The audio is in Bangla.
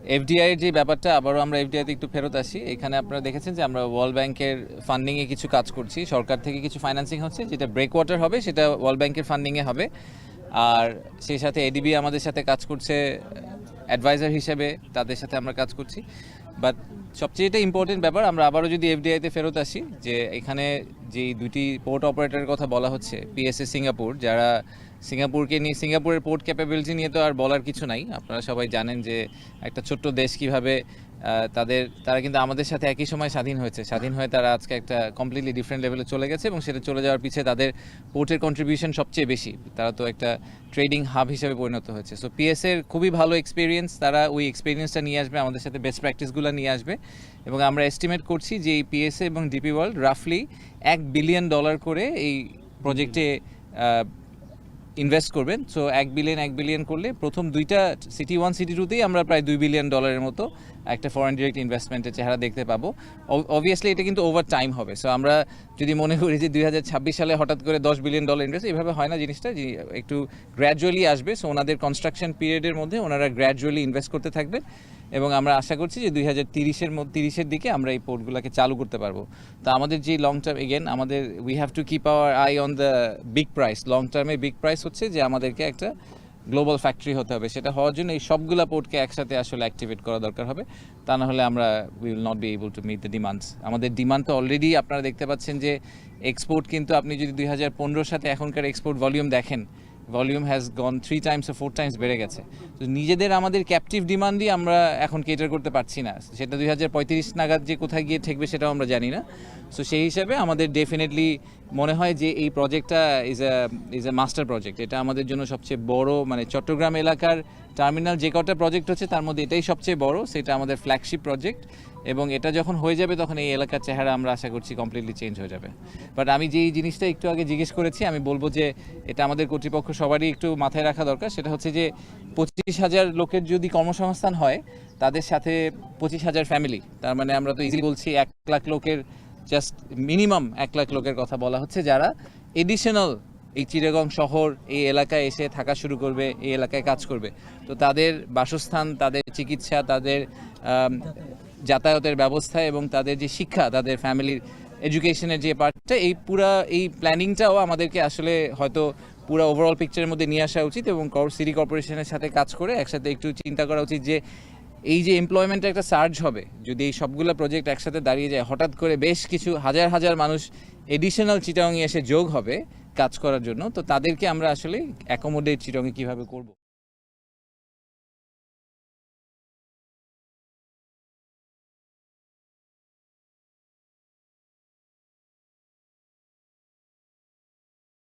এফডিআই এর যে ব্যাপারটা, আবারও আমরা এফডিআইতে একটু ফেরত আসি। এখানে আপনারা দেখেছেন যে আমরা ওয়ার্ল্ড ব্যাংকের ফান্ডিংয়ে কিছু কাজ করছি। সরকার থেকে কিছু ফাইন্যান্সিং হচ্ছে, যেটা ব্রেক ওয়াটার হবে, সেটা ওয়ার্ল্ড ব্যাংকের ফান্ডিংয়ে হবে। আর সেই সাথে এডিবি আমাদের সাথে কাজ করছে অ্যাডভাইজার হিসেবে তাদের সাথে আমরা কাজ করছি। বাট সবচেয়ে এটা ইম্পর্টেন্ট ব্যাপার, আমরা আবারও যদি এফডিআইতে ফেরত আসি, যে এখানে যেই দুটি পোর্ট অপারেটরের কথা বলা হচ্ছে পিএসএ সিঙ্গাপুর যারা সিঙ্গাপুরকে নিয়ে, সিঙ্গাপুরের পোর্ট ক্যাপাবিলিটি নিয়ে তো আর বলার কিছু নাই। আপনারা সবাই জানেন যে একটা ছোট্ট দেশ কীভাবে তাদের, তারা কিন্তু আমাদের সাথে একই সময় স্বাধীন হয়েছে। স্বাধীন হয়ে তারা আজকে একটা কমপ্লিটলি ডিফারেন্ট লেভেলে চলে গেছে এবং সেটা চলে যাওয়ার পিছিয়ে তাদের পোর্টের কন্ট্রিবিউশন সবচেয়ে বেশি। তারা তো একটা ট্রেডিং হাব হিসেবে পরিণত হয়েছে। সো পিএস এর খুবই ভালো এক্সপিরিয়েন্স তারা ওই এক্সপিরিয়েন্সটা নিয়ে আসবে, আমাদের সাথে বেস্ট প্র্যাকটিসগুলো নিয়ে আসবে। এবং আমরা এস্টিমেট করছি যে এই পিএসএ এবং ডিপি ওয়ার্ল্ড রাফলি এক বিলিয়ন ডলার করে এই প্রজেক্টে ইনভেস্ট করবেন। সো এক বিলিয়ন এক বিলিয়ন করলে প্রথম দুইটা সিটি ওয়ান সিটি টুতেই আমরা প্রায় দুই বিলিয়ন ডলারের মতো একটা ফরেন ডিরেক্ট ইনভেস্টমেন্টের চেহারা দেখতে পাবো। অবভিয়াসলি এটা কিন্তু ওভার টাইম হবে। সো আমরা যদি মনে করি যে দুই হাজার ছাব্বিশ সালে হঠাৎ করে দশ বিলিয়ন ডলার ইনভেস্ট এভাবে হয় না জিনিসটা একটু গ্র্যাজুয়ালি আসবে। সো ওনাদের কনস্ট্রাকশন পিরিয়ডের মধ্যে ওনারা গ্র্যাজুয়ালি ইনভেস্ট করতে থাকবেন। এবং আমরা আশা করছি যে দুই হাজার তিরিশের তিরিশের দিকে আমরা এই পোর্টগুলোকে চালু করতে পারব। তো আমাদের যে লং টার্ম এগেন আমাদের we have to keep our eye on the big price long টার্মে বিগ প্রাইস হচ্ছে যে আমাদেরকে একটা গ্লোবাল ফ্যাক্টরি হতে হবে। সেটা হওয়ার জন্য এই সবগুলা পোর্টকে একসাথে আসলে অ্যাক্টিভেট করা দরকার হবে। তা না হলে আমরা we will not be able to meet the demands আমাদের ডিমান্ড তো অলরেডি আপনারা দেখতে পাচ্ছেন যে এক্সপোর্ট কিন্তু আপনি যদি দুই হাজার সাথে এখনকার এক্সপোর্ট ভলিউম দেখেন volume has gone three times four times বেড়ে গেছে। তো নিজেদের আমাদের ক্যাপটিভ ডিমান্ডই আমরা এখন কেটার করতে পারছি না। সেটা দুই হাজার পঁয়ত্রিশ নাগাদ যে কোথায় গিয়ে ঠেকবে সেটাও আমরা জানি না। সো সেই হিসাবে আমাদের ডেফিনেটলি মনে হয় যে এই প্রজেক্টটা is a is a master project এটা আমাদের জন্য সবচেয়ে বড় মানে চট্টগ্রাম এলাকার টার্মিনাল যে কটা প্রজেক্ট হচ্ছে, তার মধ্যে এটাই সবচেয়ে বড়, সেটা আমাদের ফ্ল্যাগশিপ প্রজেক্ট এবং এটা যখন হয়ে যাবে, তখন এই এলাকার চেহারা আমরা আশা করছি কমপ্লিটলি চেঞ্জ হয়ে যাবে। বাট আমি যেই জিনিসটা একটু আগে জিজ্ঞেস করেছি, আমি বলব যে এটা আমাদের কর্তৃপক্ষ সবারই একটু মাথায় রাখা দরকার। সেটা হচ্ছে যে পঁচিশ হাজার লোকের যদি কর্মসংস্থান হয়, তাদের সাথে পঁচিশ হাজার ফ্যামিলি তার মানে আমরা তো ইজিলি বলছি এক লাখ লোকের জাস্ট মিনিমাম এক লাখ লোকের কথা বলা হচ্ছে, যারা এডিশনাল এই চিটাগং শহর এই এলাকায় এসে থাকা শুরু করবে, এই এলাকায় কাজ করবে। তো তাদের বাসস্থান, তাদের চিকিৎসা, তাদের যাতায়াতের ব্যবস্থা এবং তাদের যে শিক্ষা, তাদের ফ্যামিলির এডুকেশনের যে পার্টটা, এই পুরা, এই প্ল্যানিংটাও আমাদেরকে আসলে হয়তো পুরো ওভারঅল পিকচারের মধ্যে নিয়ে আসা উচিত এবং সিটি কর্পোরেশনের সাথে কাজ করে একসাথে একটু চিন্তা করা উচিত যে এই যে এমপ্লয়মেন্টের একটা সার্জ হবে, যদি এই সবগুলো প্রজেক্ট একসাথে দাঁড়িয়ে যায়, হঠাৎ করে বেশ কিছু হাজার হাজার মানুষ এডিশনাল চিটাংয়ে এসে যোগ হবে কাজ করার জন্য তো তাদেরকে আমরা আসলে অ্যাকোমোডেট চিরঙ্গে কীভাবে করব।